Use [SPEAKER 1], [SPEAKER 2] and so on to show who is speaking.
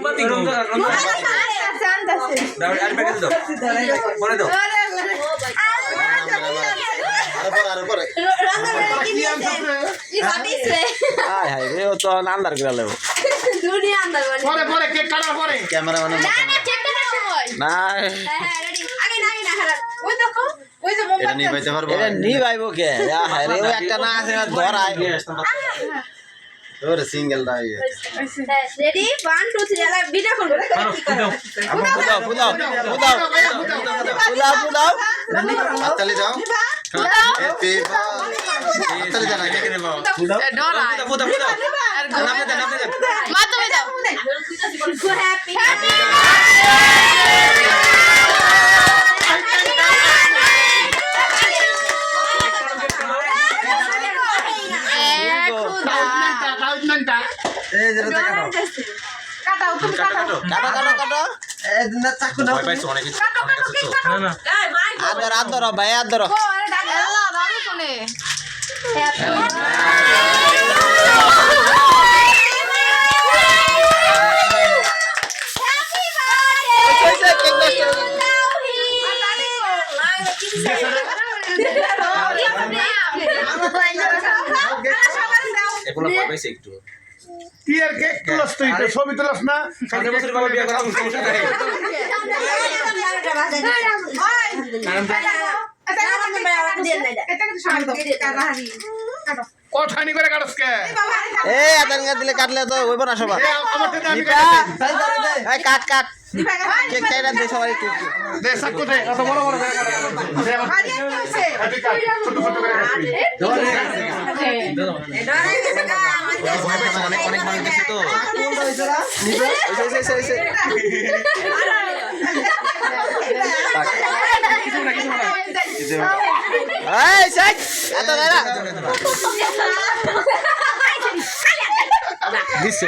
[SPEAKER 1] মোমবাতি পরে দাও
[SPEAKER 2] আরে পরে আরে পরে
[SPEAKER 3] হাই হাই রে ও তো আন্দার করে লেবো
[SPEAKER 4] পরে পরে কেক কাটার পরে
[SPEAKER 2] ক্যামেরা মানে
[SPEAKER 3] না
[SPEAKER 2] এটা নিয়ে
[SPEAKER 3] और सिंगल சிங்கிள் தான் रेडी 1 2 3
[SPEAKER 2] எல்லாம் வீடியோ கால்
[SPEAKER 5] बुलाओ बुलाओ बुलाओ बुलाओ बुलाओ बुलाओ चले
[SPEAKER 1] जाओ
[SPEAKER 3] हैप्पी बर्थडे चले जाना क्या
[SPEAKER 2] करने बाबा डोरा पुदा पुदा पुदा
[SPEAKER 1] नाम दे नाम दे मत तो जाओ
[SPEAKER 5] हैप्पी
[SPEAKER 4] আউটমেন্টটা
[SPEAKER 2] এই যে
[SPEAKER 1] কাটো।
[SPEAKER 2] এই না চাকু
[SPEAKER 3] আদর আদর ভাই আদর।
[SPEAKER 1] এগুলো ভয় পাইছে একটু
[SPEAKER 4] কি কেক তুলস তুই তো ছবি তুলস না
[SPEAKER 1] সামনে বছর বাবা বিয়ে করা সমস্যা নাই
[SPEAKER 4] কঠানি করে কাটস কে
[SPEAKER 3] এ আদান গা দিলে কাটলে তো হইব না সবার
[SPEAKER 4] এ, আমার থেকে আমি
[SPEAKER 3] নিপা
[SPEAKER 4] কাটছি।
[SPEAKER 3] এই কাট কাট কেক চাইরা দে সবাই একটু।
[SPEAKER 4] দে বড় বড় করে ছোট ছোট করে কাটছি।